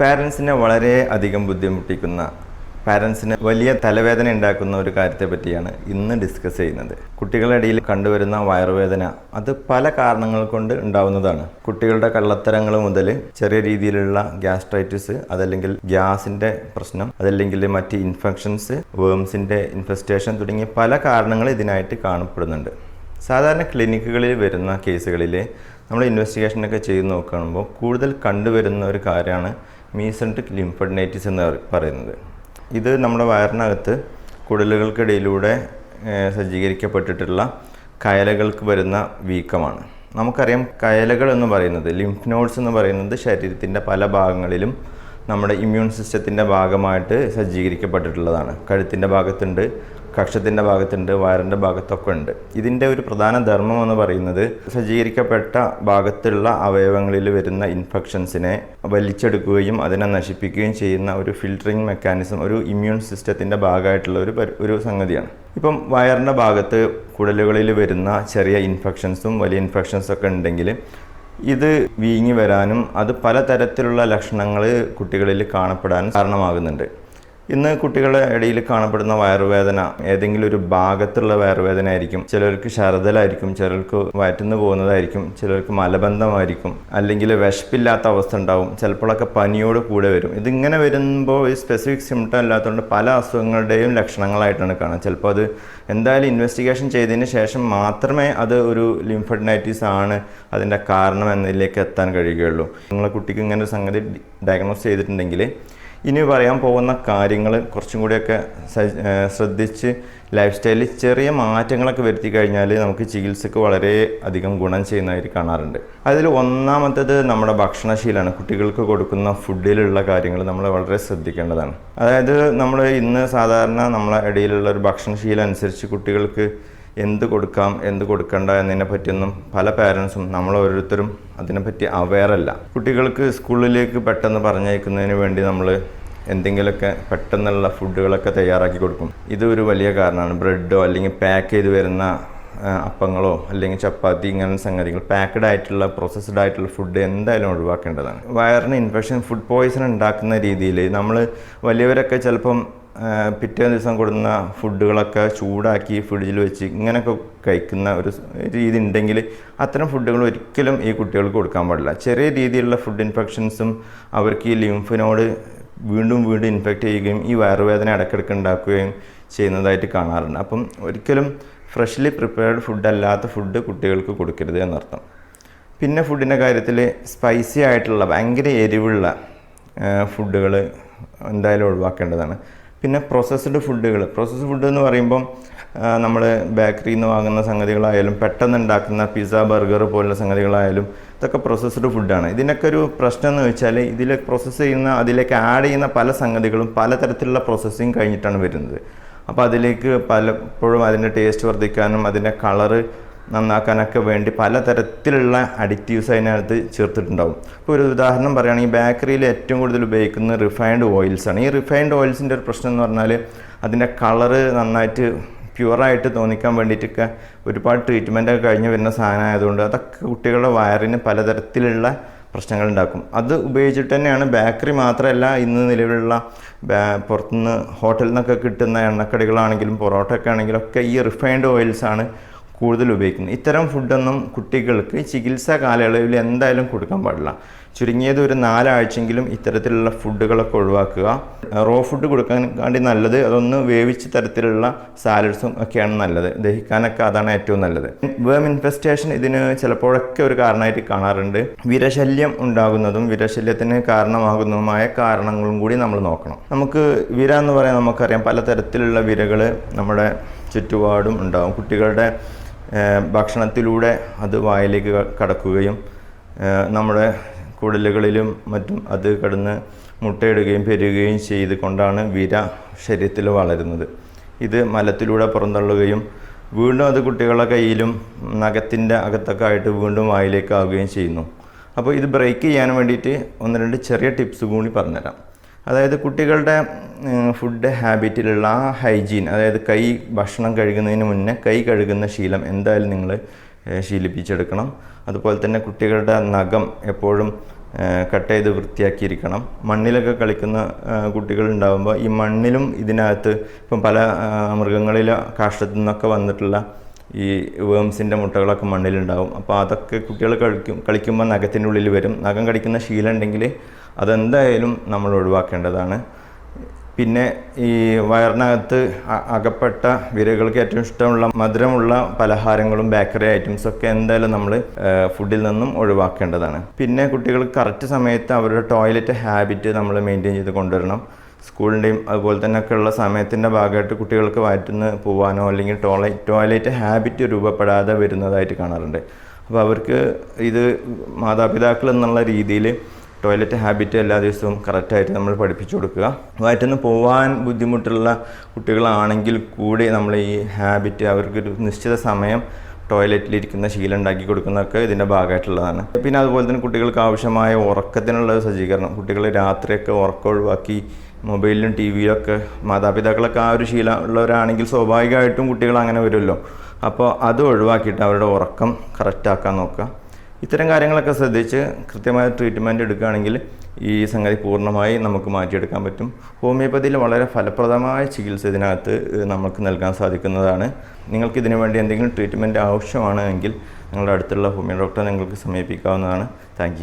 പാരൻസിനെ വളരെ അധികം ബുദ്ധിമുട്ടിക്കുന്ന പാരൻസിന് വലിയ തലവേദന ഉണ്ടാക്കുന്ന ഒരു കാര്യത്തെ പറ്റിയാണ് ഇന്ന് ഡിസ്കസ് ചെയ്യുന്നത്. കുട്ടികളുടെ ഇടയിൽ കണ്ടുവരുന്ന വയറുവേദന അത് പല കാരണങ്ങൾ കൊണ്ട് ഉണ്ടാവുന്നതാണ്. കുട്ടികളുടെ കള്ളത്തരങ്ങൾ മുതൽ ചെറിയ രീതിയിലുള്ള ഗ്യാസ്ട്രൈറ്റിസ് അതല്ലെങ്കിൽ ഗ്യാസിന്റെ പ്രശ്നം അതല്ലെങ്കിൽ മറ്റ് ഇൻഫെക്ഷൻസ് വേംസിന്റെ ഇൻഫെസ്റ്റേഷൻ തുടങ്ങിയ പല കാരണങ്ങൾ ഇതിനായിട്ട് കാണപ്പെടുന്നുണ്ട്. സാധാരണ ക്ലിനിക്കുകളിൽ വരുന്ന കേസുകളിൽ നമ്മൾ ഇൻവെസ്റ്റിഗേഷനൊക്കെ ചെയ്ത് നോക്കുമ്പോൾ കൂടുതൽ കണ്ടുവരുന്ന ഒരു കാര്യമാണ് മീസൻട്രിക് ലിംഫഡനൈറ്റിസ് എന്ന് പറയുന്നത്. ഇത് നമ്മുടെ വയറിനകത്ത് കുടലുകൾക്കിടയിലൂടെ സജ്ജീകരിക്കപ്പെട്ടിട്ടുള്ള കയലകൾക്ക് വരുന്ന വീക്കമാണ്. നമുക്കറിയാം കയലകൾ എന്ന് പറയുന്നത് ലിംഫ് നോഡ്സ് എന്ന് പറയുന്നത് ശരീരത്തിന്റെ പല ഭാഗങ്ങളിലും നമ്മുടെ ഇമ്മ്യൂൺ സിസ്റ്റത്തിന്റെ ഭാഗമായിട്ട് സജ്ജീകരിക്കപ്പെട്ടിട്ടുള്ളതാണ്. കഴുത്തിന്റെ ഭാഗത്തുണ്ട് കക്ഷത്തിന്റെ ഭാഗത്തുണ്ട് വയറിന്റെ ഭാഗത്തൊക്കെ ഉണ്ട്. ഇതിന്റെ ഒരു പ്രധാന ധർമ്മം എന്ന് പറയുന്നത് സജ്ജീകരിക്കപ്പെട്ട ഭാഗത്തുള്ള അവയവങ്ങളിൽ വരുന്ന ഇൻഫെക്ഷൻസിനെ വലിച്ചെടുക്കുകയും അതിനെ നശിപ്പിക്കുകയും ചെയ്യുന്ന ഒരു ഫിൽറ്ററിങ് മെക്കാനിസം ഒരു ഇമ്മ്യൂൺ സിസ്റ്റത്തിന്റെ ഭാഗമായിട്ടുള്ള ഒരു ഒരു സംഗതിയാണ്. ഇപ്പം വയറിന്റെ ഭാഗത്ത് കുടലുകളിൽ വരുന്ന ചെറിയ ഇൻഫെക്ഷൻസും വലിയ ഇൻഫെക്ഷൻസൊക്കെ ഉണ്ടെങ്കിൽ ഇത് വീങ്ങി വരാനും അത് പലതരത്തിലുള്ള ലക്ഷണങ്ങൾ കുട്ടികളിൽ കാണപ്പെടാനും കാരണമാകുന്നുണ്ട്. ഇന്ന് കുട്ടികളുടെ ഇടയിൽ കാണപ്പെടുന്ന വയറുവേദന ഏതെങ്കിലും ഒരു ഭാഗത്തുള്ള വയറുവേദന ആയിരിക്കും ചിലർക്ക് ശരതലായിരിക്കും ചിലർക്ക് വയറ്റുന്നു പോകുന്നതായിരിക്കും ചിലർക്ക് മലബന്ധമായിരിക്കും അല്ലെങ്കിൽ വിശപ്പില്ലാത്ത അവസ്ഥ ഉണ്ടാവും. ചിലപ്പോഴൊക്കെ പനിയോട് കൂടെ വരും. ഇതിങ്ങനെ വരുമ്പോൾ ഈ സ്പെസിഫിക് സിംറ്റം അല്ലാത്തതുകൊണ്ട് പല അസുഖങ്ങളുടെയും ലക്ഷണങ്ങളായിട്ടാണ് കാണുക. ചിലപ്പോൾ അത് എന്തായാലും ഇൻവെസ്റ്റിഗേഷൻ ചെയ്തതിന് ശേഷം മാത്രമേ അത് ഒരു ലിംഫഡിനൈറ്റിസ് ആണ് അതിന്റെ കാരണം എന്നതിലേക്ക് എത്താൻ കഴിയുകയുള്ളൂ. നിങ്ങളെ കുട്ടിക്ക് ഇങ്ങനെ ഒരു സംഗതി ഡയഗ്നോസ് ചെയ്തിട്ടുണ്ടെങ്കിൽ ഇനി പറയാൻ പോകുന്ന കാര്യങ്ങൾ കുറച്ചും കൂടിയൊക്കെ ശ്രദ്ധിച്ച് ലൈഫ് സ്റ്റൈലിൽ ചെറിയ മാറ്റങ്ങളൊക്കെ വരുത്തി കഴിഞ്ഞാൽ നമുക്ക് ചികിത്സക്ക് വളരെ അധികം ഗുണം ചെയ്യുന്നതായി കാണാറുണ്ട്. അതിൽ ഒന്നാമത്തേത് നമ്മുടെ ഭക്ഷണശീലമാണ് കുട്ടികൾക്ക് കൊടുക്കുന്ന ഫുഡിലുള്ള കാര്യങ്ങൾ നമ്മൾ വളരെ ശ്രദ്ധിക്കേണ്ടതാണ്. അതായത് നമ്മൾ ഇന്ന് സാധാരണ നമ്മളെ ഇടയിലുള്ള ഒരു ഭക്ഷണശീലം അനുസരിച്ച് കുട്ടികൾക്ക് എന്ത് കൊടുക്കാം എന്ത് കൊടുക്കണ്ട എന്നതിനെ പറ്റിയൊന്നും പല പാരൻസും നമ്മൾ ഓരോരുത്തരും അതിനെപ്പറ്റി അവെയറല്ല കുട്ടികൾക്ക് സ്കൂളിലേക്ക് പെട്ടെന്ന് പറഞ്ഞയക്കുന്നതിന് വേണ്ടി നമ്മൾ എന്തെങ്കിലുമൊക്കെ പെട്ടെന്നുള്ള ഫുഡുകളൊക്കെ തയ്യാറാക്കി കൊടുക്കും. ഇതൊരു വലിയ കാരണമാണ്. ബ്രെഡോ അല്ലെങ്കിൽ പാക്ക് ചെയ്ത് വരുന്ന അപ്പങ്ങളോ അല്ലെങ്കിൽ ചപ്പാത്തി ഇങ്ങനെ സംഗതികൾ പാക്ക്ഡ് ആയിട്ടുള്ള പ്രോസസ്ഡ് ആയിട്ടുള്ള ഫുഡ് എന്തായാലും ഒഴിവാക്കേണ്ടതാണ്. വയറിന് ഇൻഫെക്ഷൻ ഫുഡ് പോയിസൺ ഉണ്ടാക്കുന്ന രീതിയിൽ നമ്മൾ വലിയവരൊക്കെ ചിലപ്പം പിറ്റേ ദിവസം കൊടുക്കുന്ന ഫുഡുകളൊക്കെ ചൂടാക്കി ഫ്രിഡ്ജിൽ വെച്ച് ഇങ്ങനെയൊക്കെ കഴിക്കുന്ന ഒരു രീതി ഉണ്ടെങ്കിൽ അത്തരം ഫുഡുകൾ ഒരിക്കലും ഈ കുട്ടികൾക്ക് കൊടുക്കാൻ പാടില്ല. ചെറിയ രീതിയിലുള്ള ഫുഡ് ഇൻഫെക്ഷൻസും അവർക്ക് ഈ ലിംഫിനോട് വീണ്ടും വീണ്ടും ഇൻഫെക്റ്റ് ചെയ്യുകയും ഈ വയറുവേദന ഇടയ്ക്കിടയ്ക്ക് ഉണ്ടാക്കുകയും ചെയ്യുന്നതായിട്ട് കാണാറുണ്ട്. അപ്പം ഒരിക്കലും ഫ്രഷ്ലി പ്രിപ്പയർഡ് ഫുഡ് അല്ലാത്ത ഫുഡ് കുട്ടികൾക്ക് കൊടുക്കരുത് എന്നർത്ഥം. പിന്നെ ഫുഡിന്റെ കാര്യത്തിൽ സ്പൈസി ആയിട്ടുള്ള ഭയങ്കര എരിവുള്ള ഫുഡുകൾ എന്തായാലും ഒഴിവാക്കേണ്ടതാണ്. പിന്നെ പ്രോസസ്ഡ് ഫുഡുകൾ പ്രോസസ്ഡ് ഫുഡ് എന്ന് പറയുമ്പം നമ്മൾ ബേക്കറിയിൽ നിന്ന് വാങ്ങുന്ന സംഗതികളായാലും പെട്ടെന്ന് ഉണ്ടാക്കുന്ന പിസ്സ ബർഗർ പോലുള്ള സംഗതികളായാലും ഇതൊക്കെ പ്രോസസ്ഡ് ഫുഡാണ് ഇതിനൊക്കെ ഒരു പ്രശ്നം എന്ന് വെച്ചാൽ ഇതിൽ പ്രോസസ്സ് ചെയ്യുന്ന അതിലേക്ക് ആഡ് ചെയ്യുന്ന പല സംഗതികളും പലതരത്തിലുള്ള പ്രോസസ്സിങ് കഴിഞ്ഞിട്ടാണ് വരുന്നത്. അപ്പോൾ അതിലേക്ക് പലപ്പോഴും അതിന്റെ ടേസ്റ്റ് വർദ്ധിക്കാനും അതിന്റെ കളറ് നന്നാക്കാനൊക്കെ വേണ്ടി പലതരത്തിലുള്ള അഡിക്റ്റീവ്സ് അതിനകത്ത് ചേർത്തിട്ടുണ്ടാവും. ഇപ്പോൾ ഒരു ഉദാഹരണം പറയുകയാണെങ്കിൽ ബേക്കറിയിൽ ഏറ്റവും കൂടുതൽ ഉപയോഗിക്കുന്ന റിഫൈൻഡ് ഓയിൽസാണ് ഈ റിഫൈൻഡ് ഓയിൽസിന്റെ ഒരു പ്രശ്നം എന്ന് പറഞ്ഞാൽ അതിന്റെ കളറ് നന്നായിട്ട് പ്യുവറായിട്ട് തോന്നിക്കാൻ വേണ്ടിയിട്ടൊക്കെ ഒരുപാട് ട്രീറ്റ്മെന്റ് ഒക്കെ കഴിഞ്ഞ് വരുന്ന സാധനം ആയതുകൊണ്ട് അതൊക്കെ കുട്ടികളുടെ വയറിന് പലതരത്തിലുള്ള പ്രശ്നങ്ങൾ ഉണ്ടാക്കും. അത് ഉപയോഗിച്ചിട്ട് തന്നെയാണ് ബേക്കറി മാത്രമല്ല ഇന്ന് നിലവിലുള്ള പുറത്തുനിന്ന് ഹോട്ടലിൽ നിന്നൊക്കെ കിട്ടുന്ന എണ്ണക്കടികളാണെങ്കിലും പൊറോട്ട ഒക്കെ ആണെങ്കിലും ഒക്കെ ഈ റിഫൈൻഡ് ഓയിൽസാണ് കൂടുതൽ ഉപയോഗിക്കുന്നത് ഇത്തരം ഫുഡൊന്നും കുട്ടികൾക്ക് ചികിത്സാ കാലയളവിൽ എന്തായാലും കൊടുക്കാൻ പാടില്ല. ചുരുങ്ങിയത് ഒരു നാലാഴ്ചയെങ്കിലും ഇത്തരത്തിലുള്ള ഫുഡുകളൊക്കെ ഒഴിവാക്കുക. റോ ഫുഡ് കൊടുക്കാൻ വേണ്ടി നല്ലത് അതൊന്ന് വേവിച്ച തരത്തിലുള്ള സാലഡ്സും ഒക്കെയാണ് നല്ലത്. ദഹിക്കാനൊക്കെ അതാണ് ഏറ്റവും നല്ലത്. വേം ഇൻഫെസ്റ്റേഷൻ ഇതിന് ചിലപ്പോഴൊക്കെ ഒരു കാരണമായിട്ട് കാണാറുണ്ട്. വിരശല്യം ഉണ്ടാകുന്നതും വിരശല്യത്തിന് കാരണമാകുന്നതുമായ കാരണങ്ങളും കൂടി നമ്മൾ നോക്കണം. നമുക്ക് വിര എന്ന് പറയാൻ നമുക്കറിയാം. പലതരത്തിലുള്ള വിരകൾ നമ്മുടെ ചുറ്റുപാടും ഉണ്ടാകും കുട്ടികളുടെ ഭക്ഷണത്തിലൂടെ അത് വായിലേക്ക് കടക്കുകയും നമ്മുടെ കുടലുകളിലും മറ്റും അത് കടന്ന് മുട്ടയിടുകയും പെരുകുകയും ചെയ്ത് കൊണ്ടാണ് വിര ശരീരത്തിൽ വളരുന്നത്. ഇത് മലത്തിലൂടെ പുറന്തള്ളുകയും വീണ്ടും അത് കുട്ടികളുടെ കയ്യിലും നഖത്തിന്റെ അകത്തൊക്കെ ആയിട്ട് വീണ്ടും വായിലേക്ക് ആവുകയും ചെയ്യുന്നു. അപ്പോൾ ഇത് ബ്രേക്ക് ചെയ്യാൻ വേണ്ടിയിട്ട് ഒന്ന് രണ്ട് ചെറിയ ടിപ്സ് കൂടി പറഞ്ഞുതരാം. അതായത് കുട്ടികളുടെ ഫുഡ് ഹാബിറ്റിലുള്ള ആ ഹൈജീൻ അതായത് കൈ ഭക്ഷണം കഴുകുന്നതിന് മുന്നേ കൈ കഴുകുന്ന ശീലം എന്തായാലും നിങ്ങൾ ശീലിപ്പിച്ചെടുക്കണം. അതുപോലെ തന്നെ കുട്ടികളുടെ നഖം എപ്പോഴും കട്ട് ചെയ്ത് വൃത്തിയാക്കിയിരിക്കണം. മണ്ണിലൊക്കെ കളിക്കുന്ന കുട്ടികൾ ഉണ്ടാകുമ്പോൾ ഈ മണ്ണിലും ഇതിനകത്ത് ഇപ്പം പല മൃഗങ്ങളിലെ കാഷ്ടത്തു നിന്നൊക്കെ വന്നിട്ടുള്ള ഈ വേംസിന്റെ മുട്ടകളൊക്കെ മണ്ണിലുണ്ടാവും. അപ്പോൾ അതൊക്കെ കുട്ടികൾ കളിക്കും കളിക്കുമ്പോൾ നഖത്തിന്റെ ഉള്ളിൽ വരും. നഖം കടിക്കുന്ന ശീലം ഉണ്ടെങ്കിൽ അതെന്തായാലും നമ്മൾ ഒഴിവാക്കേണ്ടതാണ്. പിന്നെ ഈ വയറിനകത്ത് അകപ്പെട്ട വിരകൾക്ക് ഏറ്റവും ഇഷ്ടമുള്ള മധുരമുള്ള പലഹാരങ്ങളും ബേക്കറി ഐറ്റംസൊക്കെ എന്തായാലും നമ്മൾ ഫുഡിൽ നിന്നും ഒഴിവാക്കേണ്ടതാണ്. പിന്നെ കുട്ടികൾ കറക്റ്റ് സമയത്ത് അവരുടെ ടോയ്ലറ്റ് ഹാബിറ്റ് നമ്മൾ മെയിന്റെയിൻ ചെയ്ത് കൊണ്ടുവരണം. സ്കൂളിന്റെയും അതുപോലെ തന്നെ ഒക്കെ ഉള്ള സമയത്തിന്റെ ഭാഗമായിട്ട് കുട്ടികൾക്ക് വയറ്റുന്ന് പോകാനോ അല്ലെങ്കിൽ ടോയ്ലറ്റ് ടോയ്ലറ്റ് ഹാബിറ്റ് രൂപപ്പെടാതെ വരുന്നതായിട്ട് കാണാറുണ്ട്. അപ്പോൾ അവർക്ക് ഇത് മാതാപിതാക്കൾ എന്നുള്ള രീതിയിൽ ടോയ്ലറ്റ് ഹാബിറ്റ് എല്ലാ ദിവസവും കറക്റ്റായിട്ട് നമ്മൾ പഠിപ്പിച്ചു കൊടുക്കുക. വയറ്റിന്ന് പോകാൻ ബുദ്ധിമുട്ടുള്ള കുട്ടികളാണെങ്കിൽ കൂടി നമ്മൾ ഈ ഹാബിറ്റ് അവർക്കൊരു നിശ്ചിത സമയം ടോയ്ലറ്റിലിരിക്കുന്ന ശീലം ഉണ്ടാക്കി കൊടുക്കുന്നതൊക്കെ ഇതിന്റെ ഭാഗമായിട്ടുള്ളതാണ്. പിന്നെ അതുപോലെ തന്നെ കുട്ടികൾക്ക് ആവശ്യമായ ഉറക്കത്തിനുള്ള സജ്ജീകരണം. കുട്ടികൾ രാത്രിയൊക്കെ ഉറക്കം ഒഴിവാക്കി മൊബൈലിലും ടി വിയിലൊക്കെ മാതാപിതാക്കളൊക്കെ ആ ഒരു ശീലം ഉള്ളവരാണെങ്കിൽ സ്വാഭാവികമായിട്ടും കുട്ടികൾ അങ്ങനെ വരുമല്ലോ. അപ്പോൾ അത് ഒഴിവാക്കിയിട്ട് അവരുടെ ഉറക്കം കറക്റ്റാക്കാൻ നോക്കുക. ഇത്തരം കാര്യങ്ങളൊക്കെ ശ്രദ്ധിച്ച് കൃത്യമായ ട്രീറ്റ്മെന്റ് എടുക്കുകയാണെങ്കിൽ ഈ സംഗതി പൂർണമായി നമുക്ക് മാറ്റിയെടുക്കാൻ പറ്റും. ഹോമിയോപ്പതിയിൽ വളരെ ഫലപ്രദമായ ചികിത്സ ഇതിനകത്ത് നമുക്ക് നൽകാൻ സാധിക്കുന്നതാണ്. നിങ്ങൾക്ക് ഇതിനു വേണ്ടി എന്തെങ്കിലും ട്രീറ്റ്മെന്റ് ആവശ്യമാണെങ്കിൽ നിങ്ങളുടെ അടുത്തുള്ള ഹോമിയോ ഡോക്ടറെ നിങ്ങൾക്ക് സമീപിക്കാവുന്നതാണ്. താങ്ക്